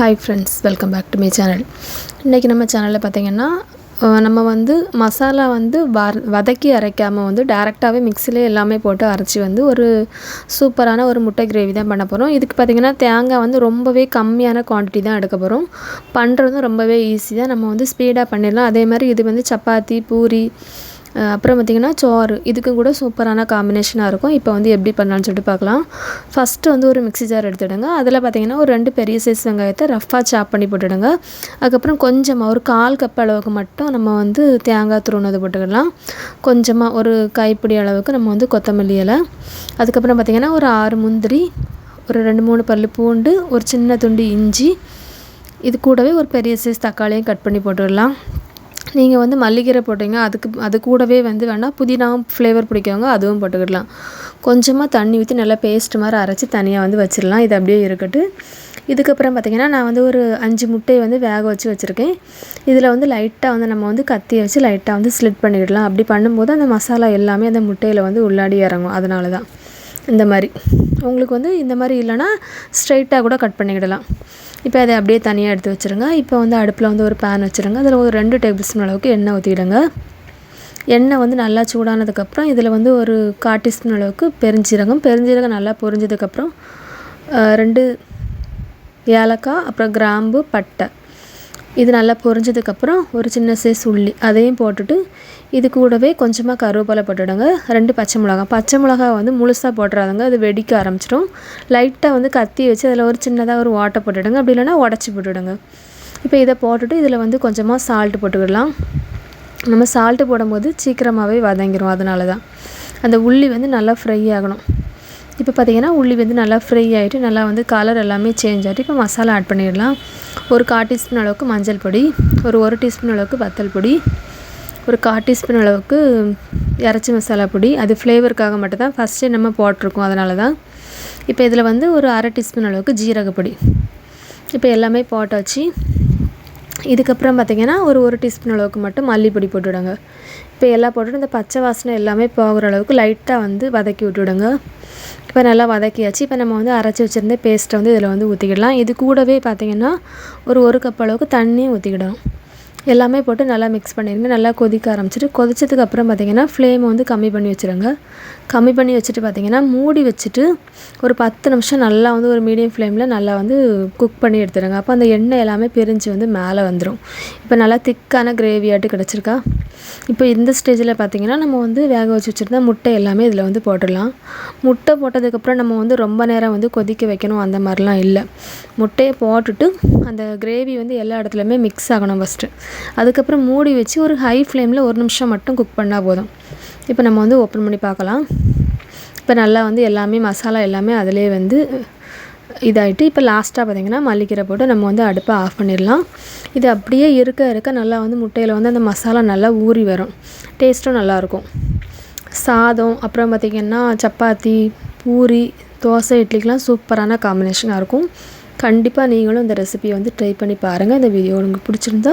Hi friends welcome back to my channel இன்றைக்கி நம்ம சேனலில் பார்த்திங்கன்னா நம்ம வந்து மசாலா வந்து வர வதக்கி அரைக்காமல் வந்து டேரெக்டாகவே மிக்சிலே எல்லாமே போட்டு அரைச்சி வந்து ஒரு சூப்பரான ஒரு முட்டை கிரேவி தான் பண்ண போகிறோம் இதுக்கு பார்த்திங்கன்னா தேங்காய் வந்து ரொம்பவே கம்மியான குவான்டிட்டி தான் எடுக்க போகிறோம் பண்ணுறதும் ரொம்பவே ஈஸி தான். நம்ம வந்து ஸ்பீடாக பண்ணிடலாம். அதே மாதிரி இது வந்து சப்பாத்தி பூரி அப்புறம் பார்த்திங்கன்னா சோறு. இதுக்கும் கூட சூப்பரான காம்பினேஷனாக இருக்கும். இப்போ வந்து எப்படி பண்ணலான்னு சொல்லிட்டு பார்க்கலாம். ஃபஸ்ட்டு வந்து ஒரு மிக்ஸி ஜார் எடுத்துடுங்க. அதில் பார்த்திங்கன்னா ஒரு ரெண்டு பெரிய சைஸ் வெங்காயத்தை ரஃப்பாக சாப் பண்ணி போட்டுடுங்க. அதுக்கப்புறம் கொஞ்சமாக ஒரு கால் கப் அளவுக்கு மட்டும் நம்ம வந்து தேங்காய் துருவனது போட்டுக்கலாம். கொஞ்சமாக ஒரு கைப்பிடி அளவுக்கு நம்ம வந்து கொத்தமல்லி இலை. அதுக்கப்புறம் பார்த்திங்கன்னா ஒரு ஆறு முந்திரி ஒரு ரெண்டு மூணு பல் பூண்டு ஒரு சின்ன துண்டு இஞ்சி. இது கூடவே ஒரு பெரிய சைஸ் தக்காளியும் கட் பண்ணி போட்டுடலாம். நீங்கள் வந்து மல்லிக்கீரை போட்டீங்க அதுக்கு அது கூடவே வந்து வேணால் புதினா ஃப்ளேவர் பிடிக்கவங்க அதுவும் போட்டுக்கிடலாம். கொஞ்சமாக தண்ணி ஊற்றி நல்லா பேஸ்ட் மாதிரி அரைச்சி தனியாக வந்து வச்சிடலாம். இது அப்படியே இருக்கட்டும். இதுக்கப்புறம் பார்த்திங்கன்னா நான் வந்து ஒரு அஞ்சு முட்டையை வந்து வேக வச்சு வச்சுருக்கேன். இதில் வந்து லைட்டாக வந்து நம்ம வந்து கத்தியை வச்சு லைட்டாக வந்து ஸ்லிட் பண்ணிக்கிடலாம் அப்படி பண்ணும்போது அந்த மசாலா எல்லாமே அந்த முட்டையில் வந்து உள்ளாடி இறங்கும். அதனால தான் இந்த மாதிரி. உங்களுக்கு வந்து இந்த மாதிரி இல்லைன்னா ஸ்ட்ரைட்டாக கூட கட் பண்ணிக்கிடலாம். இப்போ அதை அப்படியே தனியாக எடுத்து வச்சுருங்க. இப்போ வந்து அடுப்பில் வந்து ஒரு பேன் வச்சுருங்க. அதில் ஒரு ரெண்டு டேபிள் ஸ்பூன் அளவுக்கு எண்ணெய் ஊற்றிடுங்க எண்ணெய் வந்து நல்லா சூடானதுக்கப்புறம் இதில் வந்து ஒரு கால் டீஸ்பூன் அளவுக்கு பெருஞ்சீரகம். பெருஞ்சீரகம் நல்லா பொரிஞ்சதுக்கப்புறம் ரெண்டு ஏலக்காய் அப்புறம் கிராம்பு பட்டை. இது நல்லா பொரிஞ்சதுக்கப்புறம் ஒரு சின்ன சைஸ் உள்ளி அதையும் போட்டுட்டு இது கூடவே கொஞ்சமாக கருவேப்பிலை போட்டுடுங்க. ரெண்டு பச்சை மிளகா பச்சை மிளகா வந்து முழுசாக போட்டுறாதுங்க. அது வெடிக்க ஆரம்பிச்சிடும். லைட்டாக வந்து கத்தி வச்சு அதில் ஒரு சின்னதாக ஒரு ஓட்டை போட்டுடுங்க. அப்படி இல்லைன்னா உடச்சி போட்டுடுங்க. இப்போ இதை போட்டுட்டு இதில் வந்து கொஞ்சமாக சால்ட்டு போட்டுக்கிடலாம். நம்ம சால்ட்டு போடும்போது சீக்கிரமாகவே வதங்கிடும் அதனால தான் அந்த உள்ளி வந்து நல்லா ஃப்ரை ஆகணும். இப்போ பார்த்தீங்கன்னா உள்ளி வந்து நல்லா ஃப்ரை ஆகிட்டு நல்லா வந்து கலர் எல்லாமே சேஞ்ச் ஆகிட்டு இப்போ மசாலா ஆட் பண்ணிடலாம். ஒரு கால் டீஸ்பூன் அளவுக்கு மஞ்சள் பொடி. ஒரு ஒரு டீஸ்பூன் அளவுக்கு வத்தல் பொடி. ஒரு கால் டீஸ்பூன் அளவுக்கு இறச்சி மசாலா பொடி. அது ஃப்ளேவருக்காக மட்டும் தான் ஃபஸ்ட்டே நம்ம போட்டிருக்கோம். அதனால தான் இப்போ இதில் வந்து ஒரு அரை டீஸ்பூன் அளவுக்கு ஜீரகப்பொடி இப்போ எல்லாமே போட்டாச்சு. இதுக்கப்புறம் பார்த்திங்கன்னா ஒரு ஒரு டீஸ்பூன் அளவுக்கு மட்டும் மல்லிப்பொடி போட்டுவிடுங்க. இப்போ எல்லாம் போட்டுட்டு இந்த பச்சை வாசனை எல்லாமே போகிற அளவுக்கு லைட்டாக வந்து வதக்கி விட்டுவிடுங்க. இப்போ நல்லா வதக்கியாச்சு. இப்போ நம்ம வந்து அரைச்சி வச்சுருந்த பேஸ்ட்டை வந்து இதில் வந்து ஊற்றிக்கிடலாம் இது கூடவே பார்த்திங்கன்னா ஒரு ஒரு கப் அளவுக்கு தண்ணியும் ஊற்றிக்கிடணும் எல்லாமே போட்டு நல்லா மிக்ஸ் பண்ணிடுங்க நல்லா கொதிக்க ஆரம்பிச்சிட்டு கொதிச்சதுக்கு அப்புறம் பார்த்தீங்கன்னா ஃப்ளேமை வந்து கம்மி பண்ணி வச்சுருங்க. கம்மி பண்ணி வச்சுட்டு பார்த்தீங்கன்னா மூடி வச்சுட்டு ஒரு பத்து நிமிஷம் நல்லா வந்து ஒரு மீடியம் ஃப்ளேமில் நல்லா வந்து குக் பண்ணி எடுத்துடுங்க. அப்போ அந்த எண்ணெய் எல்லாமே பிரிஞ்சு வந்து மேலே வந்துடும் இப்போ நல்லா திக்கான கிரேவியாட்டு கிடச்சிருக்கா? இப்போ இந்த ஸ்டேஜில் பார்த்திங்கன்னா நம்ம வந்து வேக வச்சு வச்சுருந்தா முட்டை எல்லாமே இதில் வந்து போட்டுடலாம். முட்டை போட்டதுக்கப்புறம் நம்ம வந்து ரொம்ப நேரம் வந்து கொதிக்க வைக்கணும். அந்த மாதிரிலாம் இல்லை. முட்டையை போட்டுட்டு அந்த கிரேவி வந்து எல்லா இடத்துலையுமே மிக்ஸ் ஆகணும் ஃபஸ்ட்டு அதுக்கப்புறம் மூடி வச்சு ஒரு ஹை ஃப்ளேமில் ஒரு நிமிஷம் மட்டும் குக் பண்ணால் போதும். இப்போ நம்ம வந்து ஓப்பன் பண்ணி பார்க்கலாம். இப்போ நல்லா வந்து எல்லாமே மசாலா எல்லாமே அதிலே வந்து இதாகிட்டு இப்போ லாஸ்ட்டாக பார்த்திங்கன்னா மல்லிக்கீரை போட்டு நம்ம வந்து அடுப்பை ஆஃப் பண்ணிடலாம். இது அப்படியே இருக்க இருக்க நல்லா வந்து முட்டையில் வந்து அந்த மசாலா நல்லா ஊறி வரும். டேஸ்ட்டும் நல்லாயிருக்கும் சாதம் அப்புறம் பார்த்திங்கன்னா சப்பாத்தி பூரி தோசை இட்லிக்கெலாம் சூப்பரான காம்பினேஷனாக இருக்கும். கண்டிப்பாக நீங்களும் இந்த ரெசிபியை வந்து ட்ரை பண்ணி பாருங்கள் இந்த வீடியோ உங்களுக்கு பிடிச்சிருந்தா